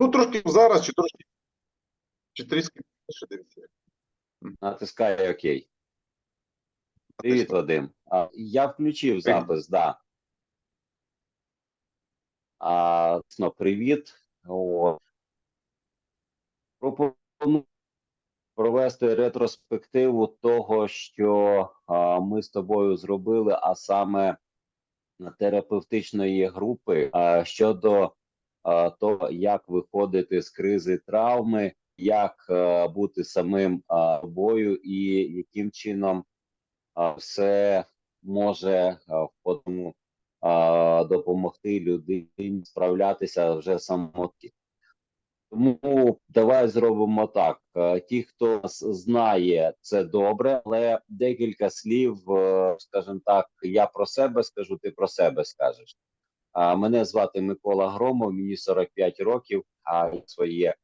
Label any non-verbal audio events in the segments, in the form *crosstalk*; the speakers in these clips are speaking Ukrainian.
Ну, трошки зараз, чи трошки, чи трішки більше дивіться. Натискай ОК. Привіт, Вадим. А, я включив запис, да. А, ну, привіт. О. Пропоную провести ретроспективу того, що а, ми з тобою зробили, а саме терапевтичної групи а, щодо того, як виходити з кризи травми, як е, бути самим собою і яким чином все може а, в подальшому, допомогти людині справлятися вже самотні. Тому давай зробимо так. Е, Ті, хто нас знає, це добре, але декілька слів, е, скажімо так, я про себе скажу, ти про себе скажеш. Мене звати Микола Громов, мені 45 років, а своє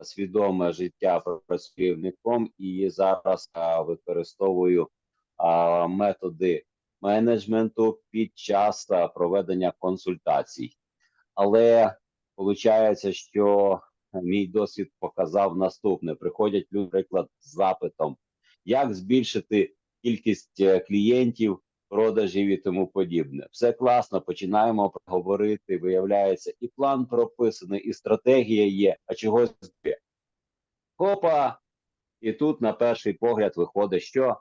свідоме життя працюю керівником і зараз використовую методи менеджменту під час проведення консультацій. Але виходить, що мій досвід показав наступне: приходять люди, наприклад, з запитом, як збільшити кількість е, клієнтів, продажів і тому подібне. Все класно, починаємо говорити. Виявляється, і план прописаний, і стратегія є, а чогось збє. Хопа, і тут на перший погляд виходить, що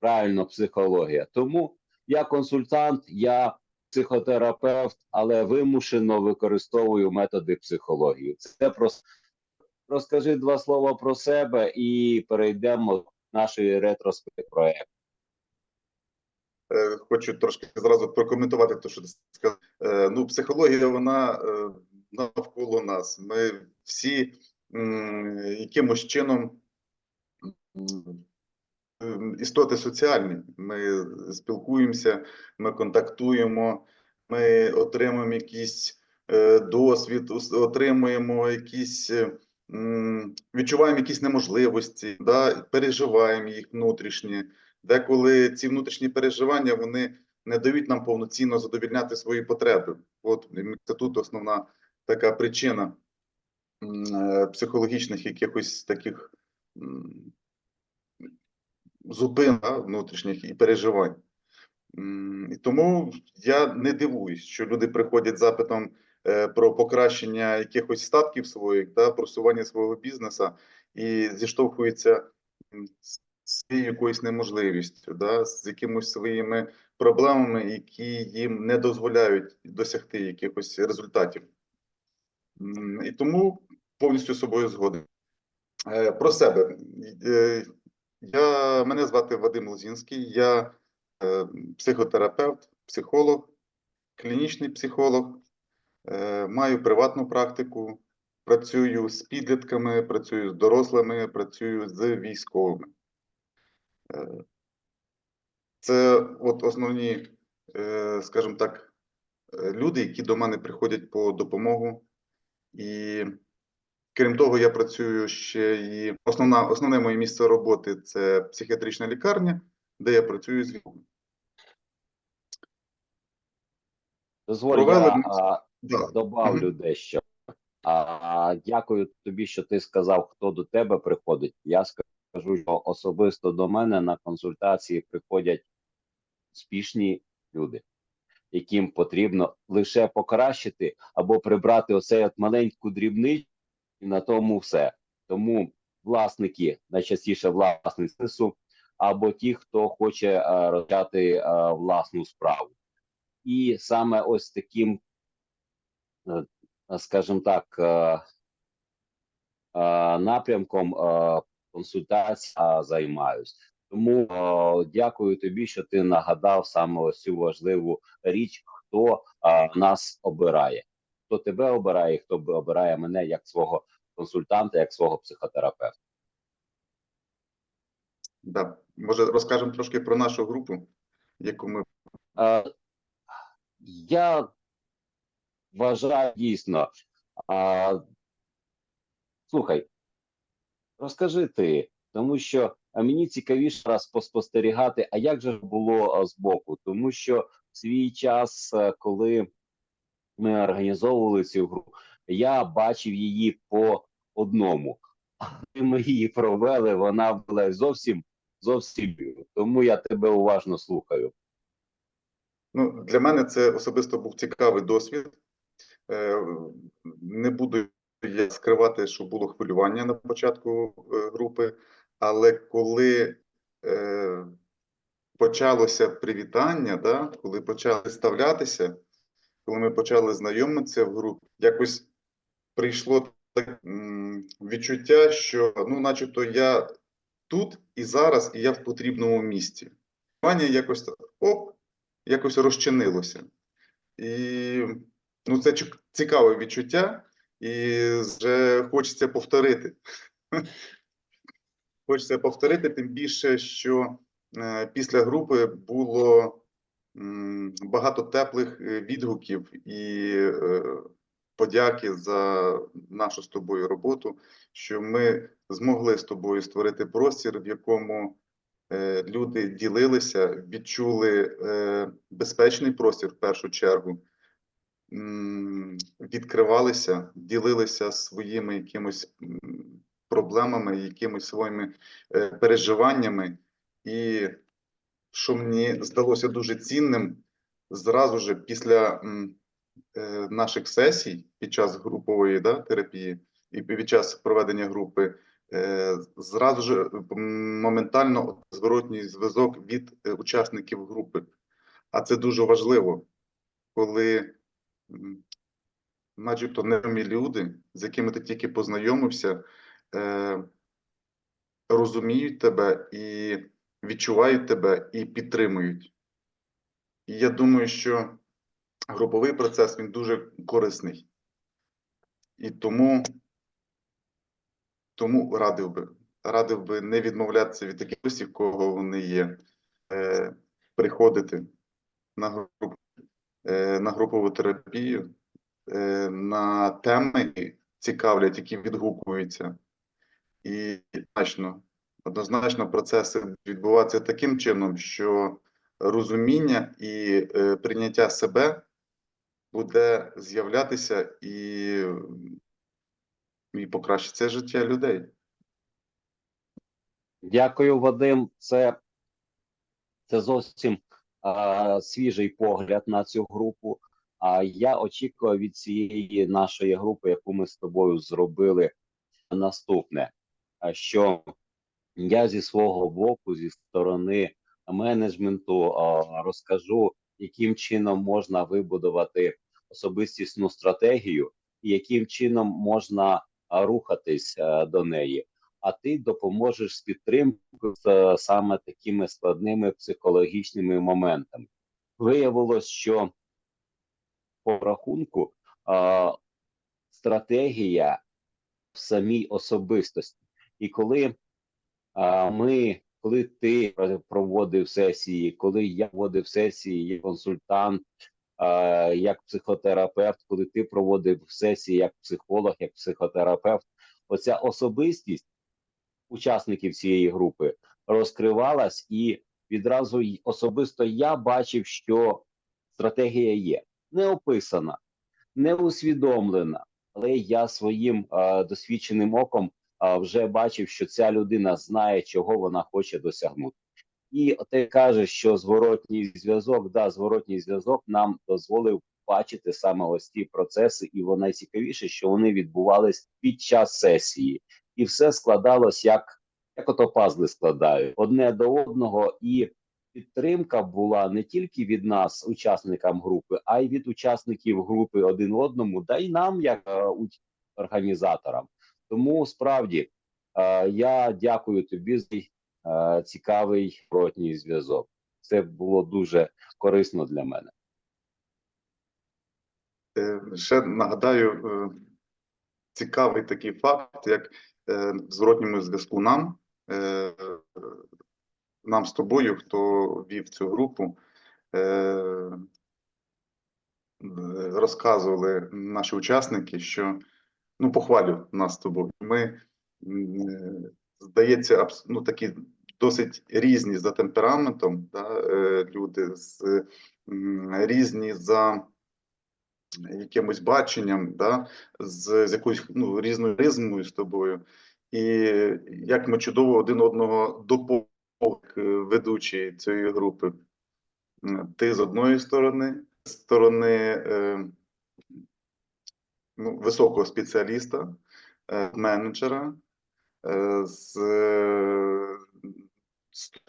правильно психологія. Тому я консультант, я психотерапевт, але вимушено використовую методи психології. Це просто розкажи два слова про себе і перейдемо до нашої ретроспективи проекту. Е, Хочу трошки зразу прокоментувати те, що ти сказав. Е, Ну, психологія, вона е, навколо нас. Ми всі якимось чином істоти соціальні. Ми спілкуємося, ми контактуємо, ми отримуємо якийсь досвід, отримуємо якісь, відчуваємо якісь неможливості, да, переживаємо їх внутрішні. Деколи ці внутрішні переживання вони не дають нам повноцінно задовільняти свої потреби. От це тут основна така причина е, психологічних якихось таких зупин внутрішніх і переживань. І тому я не дивуюсь, що люди приходять з запитом е, про покращення якихось статків своїх, да, просування свого бізнесу і зіштовхуються м, з якоюсь неможливістю, да, з якимось своїми проблемами, які їм не дозволяють досягти якихось результатів. І тому повністю з собою згоден. Е, Про себе. Е, Я, мене звати Вадим Лозінський, я е, психотерапевт, психолог, клінічний психолог, маю приватну практику, працюю з підлітками, працюю з дорослими, працюю з військовими. Е, Це от основні, е, скажімо так, е, люди, які до мене приходять по допомогу. І крім того, я працюю ще і основна, основне моє місце роботи це психіатрична лікарня, де я працюю з військовими. Дозволь, Провели я а, Да. добавлю дещо. А, дякую тобі, що ти сказав, хто до тебе приходить. Я скажу, що особисто до мене на консультації приходять успішні люди, яким потрібно лише покращити або прибрати оцей от маленьку дрібничку, і на тому все. Тому власники, найчастіше власниці бізнесу, або ті, хто хоче е, розпочати е, власну справу. І саме ось таким е, скажімо так, напрямком консультацій е, займаюсь. Тому е, дякую тобі, що ти нагадав саме ось цю важливу річ, хто е, нас обирає, хто тебе обирає, хто обирає мене як свого консультанта, як свого психотерапевта. Да. Може, розкажемо трошки про нашу групу, яку ми Е, я вважаю дійсно. А, слухай, розкажи ти, тому що а мені цікавіше раз поспостерігати, а як же було а, збоку? Тому що в свій час, е, коли ми організовували цю гру, я бачив її по одному. А ми її провели, вона була зовсім зовсім. Тому я тебе уважно слухаю. Ну, для мене це особисто був цікавий досвід. Е, Не буду я скривати, що було хвилювання на початку е, групи, але коли е, почалося привітання, да, коли почали ставлятися, коли ми почали знайомитися в групі, якось прийшло так, відчуття, що ну, начебто я тут і зараз, і я в потрібному місці. Ваня якось оп, якось розчинилося. І ну, це цікаве відчуття, і вже хочеться повторити. *laughs* Хочеться повторити, тим більше, що е, після групи було багато теплих е, відгуків і е, подяки за нашу з тобою роботу, що ми змогли з тобою створити простір, в якому люди ділилися, відчули безпечний простір в першу чергу, відкривалися, ділилися своїми якимось проблемами, якимись своїми е, переживаннями. І що мені здалося дуже цінним, зразу ж після е, наших сесій під час групової да, терапії і під час проведення групи, е, зразу ж моментально зворотній зв'язок від учасників групи. А це дуже важливо, коли начебто невідомі люди, з якими ти тільки познайомився, е, розуміють тебе і відчувають тебе і підтримують. І я думаю, що груповий процес він дуже корисний. І тому, тому радив би, радив би не відмовлятися від таких в кого вони є, е, приходити на групу, на групову терапію, е, на теми цікавлять, які відгукуються. І однозначно, однозначно процеси відбуватися таким чином, що розуміння і е, прийняття себе буде з'являтися і, і покращиться життя людей. Дякую, Вадим. Це, це зовсім свіжий погляд на цю групу. А я очікую від цієї нашої групи, яку ми з тобою зробили, наступне. Що я зі свого боку, зі сторони менеджменту, розкажу, яким чином можна вибудувати особистісну стратегію, і яким чином можна рухатись до неї а ти допоможеш з підтримкою е, саме такими складними психологічними моментами. Виявилось, що по рахунку а, стратегія в самій особистості. І коли а, ми, коли ти проводив сесії, коли я проводив сесії як консультант, а, як психотерапевт, коли ти проводив сесії як психолог, як психотерапевт, оця особистість учасників цієї групи розкривалась, і відразу особисто я бачив, що стратегія є не описана, не усвідомлена, але я своїм е, досвідченим оком е, вже бачив, що ця людина знає, чого вона хоче досягнути. І ти кажеш, що зворотній зв'язок, да, зворотній зв'язок нам дозволив бачити саме ось ці процеси, і найцікавіше, що вони відбувались під час сесії, і все складалось як, як ото пазли складають одне до одного, і підтримка була не тільки від нас, учасникам групи, а й від учасників групи один одному, да й нам, як е, організаторам. Тому справді е, я дякую тобі за е, цікавий протній зв'язок. Це було дуже корисно для мене. Ще нагадаю цікавий такий факт, як в зворотньому зв'язку нам, е, нам з тобою, хто вів цю групу, е, е, розказували наші учасники, що ну, похвалю нас з тобою. Ми, е, здається, ну, такі досить різні за темпераментом, да, е, люди з різні за якимось баченням, да, з, з якоюсь ну, різною ризмою з тобою. І як ми чудово один одного як, е, ведучі цієї групи. Ти з одної сторони, з сторони е, ну, високого спеціаліста, е, менеджера, е, з, е,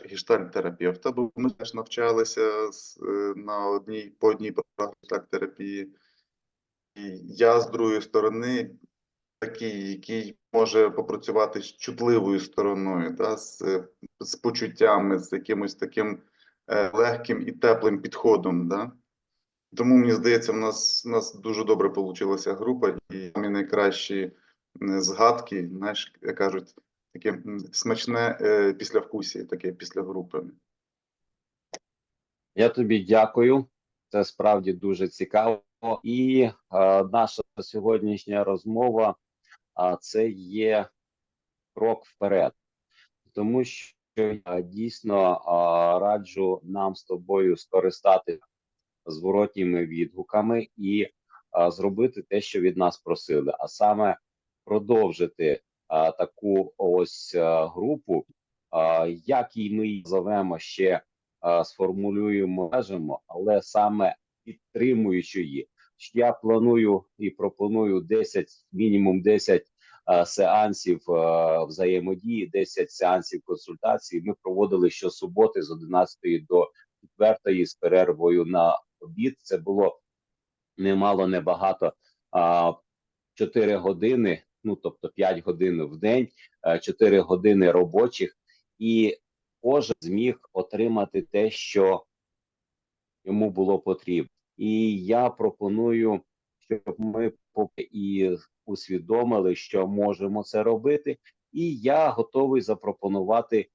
гештальт-терапевта, бо ми теж навчалися з, е, на одній по одній програмі гештальт-терапії. Я з другої сторони, такий, який може попрацювати з чутливою стороною, да, з, з почуттями, з якимось таким е, легким і теплим підходом. Да. Тому мені здається, в нас, в нас дуже добре вийшла група, і самі найкращі згадки, знаєш, як кажуть, таке смачне е, післявкусі, таке після групи. Я тобі дякую. Це справді дуже цікаво. І е, наша сьогоднішня розмова це є крок вперед, тому що я дійсно раджу нам з тобою скористати зворотніми відгуками і зробити те, що від нас просили, а саме продовжити таку ось а, групу, як і ми її назовемо ще сформулюємо, але саме підтримуючи її. Я планую і пропоную 10, мінімум 10 а, сеансів а, взаємодії, 10 сеансів консультацій. Ми проводили щосуботи з 11 до 4 з перервою на обід. Це було немало, небагато. А, 4 години, ну тобто 5 годин в день, 4 години робочих, і кожен зміг отримати те, що йому було потрібно. І я пропоную, щоб ми і усвідомили, що можемо це робити, і я готовий запропонувати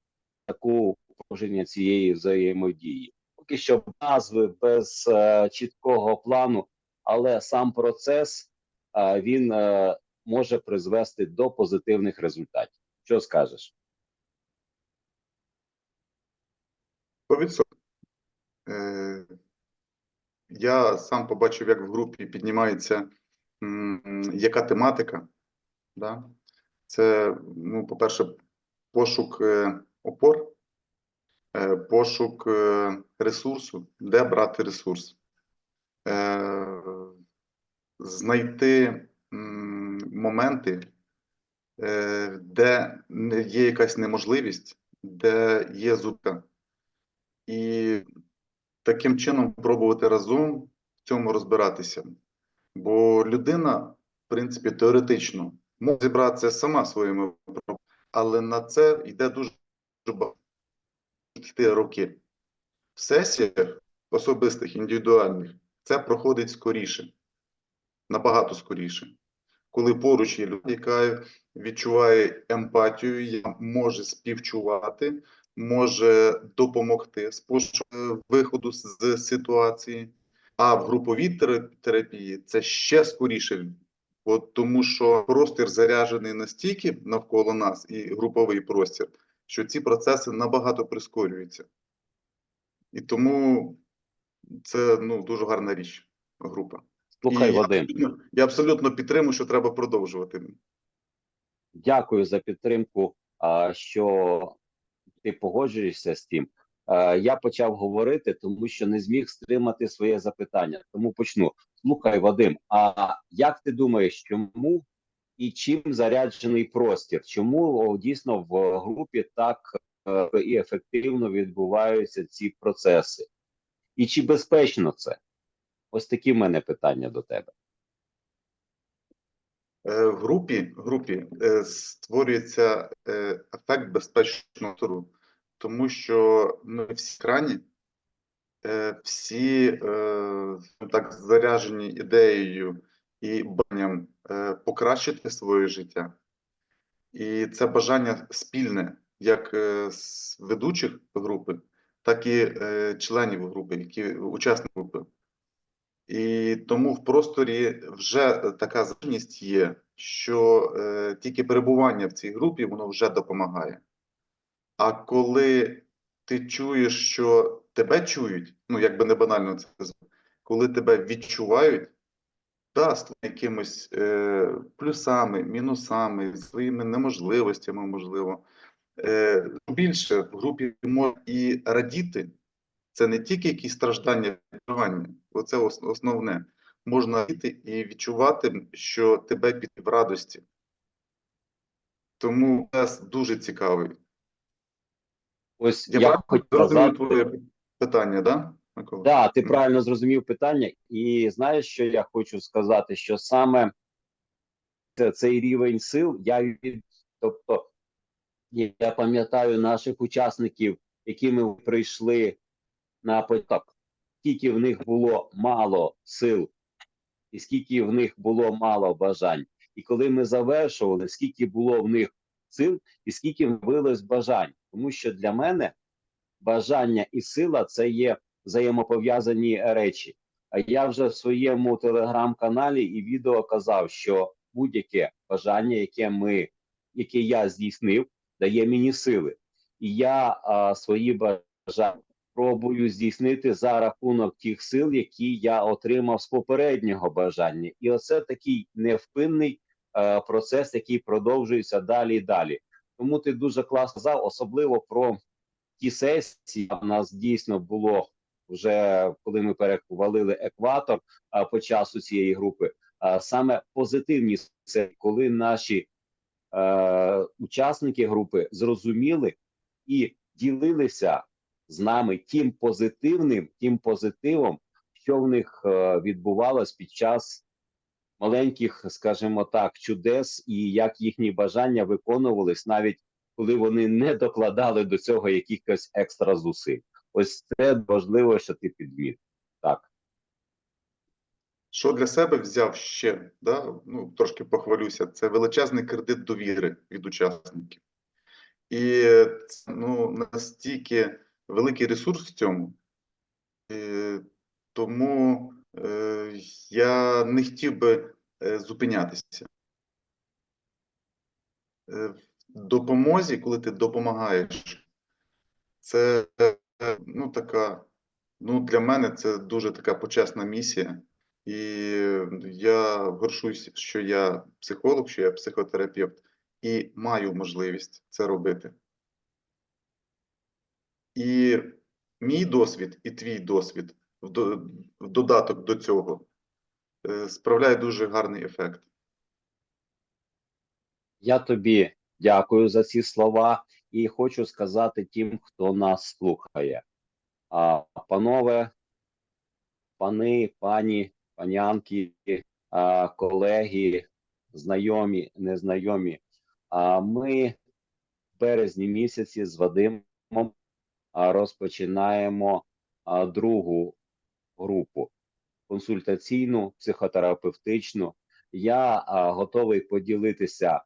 таку продовження цієї взаємодії. Поки що назви без е, чіткого плану, але сам процес е, він е, може призвести до позитивних результатів. Що скажеш? 100%. Я сам побачив, як в групі піднімається яка тематика. Да? Це, ну, по-перше, пошук е, опор, е, пошук е, ресурсу, де брати ресурс, знайти моменти, де є якась неможливість, де є зубка. І таким чином пробувати разом в цьому розбиратися. Бо людина, в принципі, теоретично може зібратися сама своїми проблемами, але на це йде дуже багато роки. В сесіях особистих, індивідуальних, це проходить скоріше, набагато скоріше. Коли поруч є людина, яка відчуває емпатію, яка може співчувати, може допомогти з виходу з ситуації. А в груповій терапії це ще скоріше, от тому що простір заряджений настільки навколо нас і груповий простір, що ці процеси набагато прискорюються. І тому це ну, дуже гарна річ, група. Слухай, І я абсолютно, я абсолютно підтримую, що треба продовжувати. Дякую за підтримку, що ти погоджуєшся з тим. Я почав говорити, тому що не зміг стримати своє запитання. Тому почну. Слухай, Вадим, а як ти думаєш, чому і чим заряджений простір? Чому дійсно в групі так е, і ефективно відбуваються ці процеси? І чи безпечно це? Ось такі в мене питання до тебе. Е, В групі, групі е, створюється е, ефект безпечного туру, тому що ми всі крані, всі ну, так заряджені ідеєю і бажанням покращити своє життя. І це бажання спільне як з ведучих групи, так і членів групи, які учасників групи. І тому в просторі вже така здатність є, що е, тільки перебування в цій групі воно вже допомагає. А коли ти чуєш, що тебе чують, ну як би не банально це звучить, коли тебе відчувають, да, з якимись е, плюсами, мінусами, своїми неможливостями, можливо. Е, більше в групі можна і радіти. Це не тільки якісь страждання, переживання, оце основне. Можна радіти і відчувати, що тебе під в радості. Тому нас дуже цікавий. Ось Я я, хочу зрозумів сказати, твоє питання, да, Микола? Да, ти правильно зрозумів питання, і знаєш, що я хочу сказати, що саме цей рівень сил, я від, тобто я я пам'ятаю наших учасників, які ми прийшли на поток, скільки в них було мало сил, і скільки в них було мало бажань. І коли ми завершували, скільки було в них сил, і скільки вилось бажань, тому що для мене бажання і сила це є взаємопов'язані речі. А я вже в своєму телеграм-каналі і відео казав, що будь-яке бажання, яке ми, яке я здійснив, дає мені сили. І я а, свої бажання пробую здійснити за рахунок тих сил, які я отримав з попереднього бажання. І оце такий невпинний е, процес, який продовжується далі і далі. Тому ти дуже класно сказав, особливо про ті сесії у нас дійсно було вже коли ми перехвалили екватор а, по часу цієї групи. А, саме позитивні це коли наші е, учасники групи зрозуміли і ділилися з нами тим позитивним, тим позитивом, що в них е, відбувалось під час маленьких, скажімо так, чудес, і як їхні бажання виконувались навіть коли вони не докладали до цього якихось екстра зусиль. Ось це важливо, що ти підміт. Так, Що для себе взяв ще, да? ну, трошки похвалюся, це величезний кредит довіри від учасників. І ну, настільки великий ресурс в цьому, і тому е, я не хотів би е, зупинятися. Е, в допомозі, коли ти допомагаєш, це е, ну, така, ну, для мене це дуже така почесна місія. І я горшусь, що я психолог, що я психотерапевт, і маю можливість це робити. І мій досвід, і твій досвід в до- в додаток до цього е, справляє дуже гарний ефект. я тобі дякую за ці слова і хочу сказати тим, хто нас слухає. А, панове, пани, пані, панянки, а, колеги, знайомі, незнайомі. А ми в березні місяці з Вадимом розпочинаємо другу групу консультаційну, психотерапевтичну. Я готовий поділитися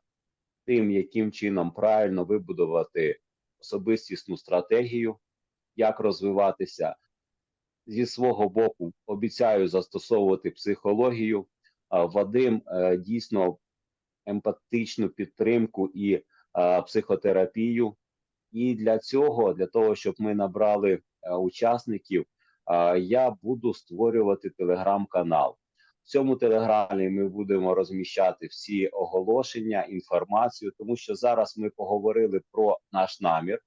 тим, яким чином правильно вибудувати особистісну стратегію, як розвиватися. Зі свого боку обіцяю застосовувати психологію. Вадим е, дійсно емпатичну підтримку і психотерапію. І для цього, для того, щоб ми набрали е, учасників, я буду створювати телеграм-канал. В цьому телеграмі ми будемо розміщати всі оголошення, інформацію, тому що зараз ми поговорили про наш намір.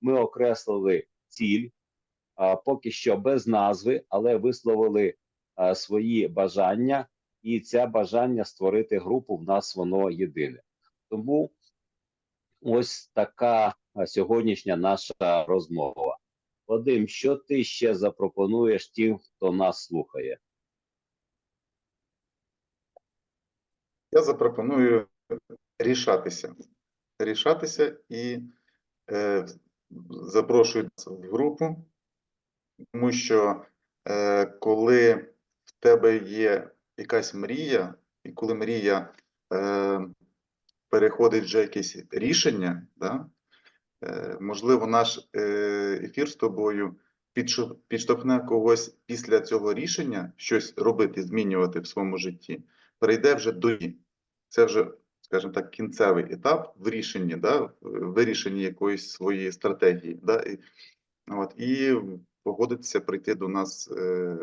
Ми окреслили ціль, поки що без назви, але висловили свої бажання, і це бажання створити групу в нас воно єдине. Тому ось така сьогоднішня наша розмова. Вадим, що ти ще запропонуєш тим, хто нас слухає? Я запропоную рішатися. Рішатися і е, запрошую в групу, тому що е, коли в тебе є якась мрія, і коли мрія е, переходить вже якесь рішення, да, можливо, наш е, ефір з тобою підштовхне когось після цього рішення щось робити, змінювати в своєму житті, перейде вже до дії. Це вже, скажімо так, кінцевий етап в рішенні, да, вирішенні якоїсь своєї стратегії. Да, і, от, і погодитися прийти до нас е,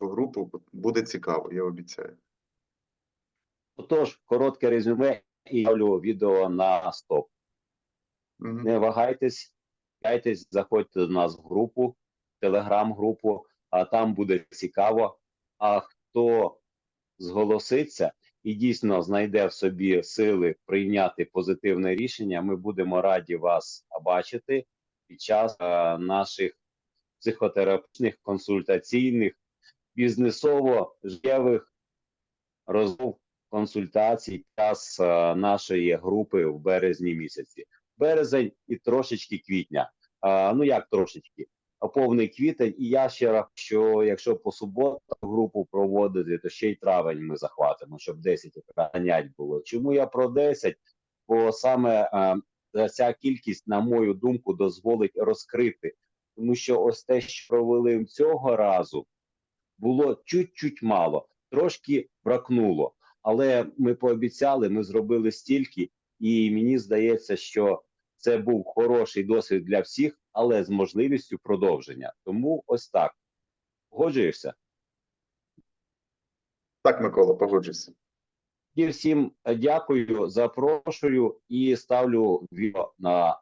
в групу буде цікаво, я обіцяю. Отож, коротке резюме і ставлю відео на стоп. Не вагайтесь, вагайтесь, заходьте до нас в групу, телеграм-групу, а там буде цікаво. А хто зголоситься і дійсно знайде в собі сили прийняти позитивне рішення, ми будемо раді вас бачити під час е, наших психотерапевтичних, консультаційних, бізнесово-життєвих розмов, консультацій під час е, нашої групи в березні місяці. Березень і трошечки квітня. А, ну як трошечки? А повний квітень, і я ще рахую, що якщо по суботам групу проводити, то ще й травень ми захватимо, щоб 10 занять було. Чому я про 10? Бо саме е, ця кількість, на мою думку, дозволить розкрити. Тому що ось те, що провели цього разу, було чуть-чуть мало, трошки бракнуло. Але ми пообіцяли, ми зробили стільки, і мені здається, що це був хороший досвід для всіх, але з можливістю продовження. Тому ось так. Погоджуєшся? Так, Микола, погоджуюся. І всім дякую, запрошую і ставлю відео на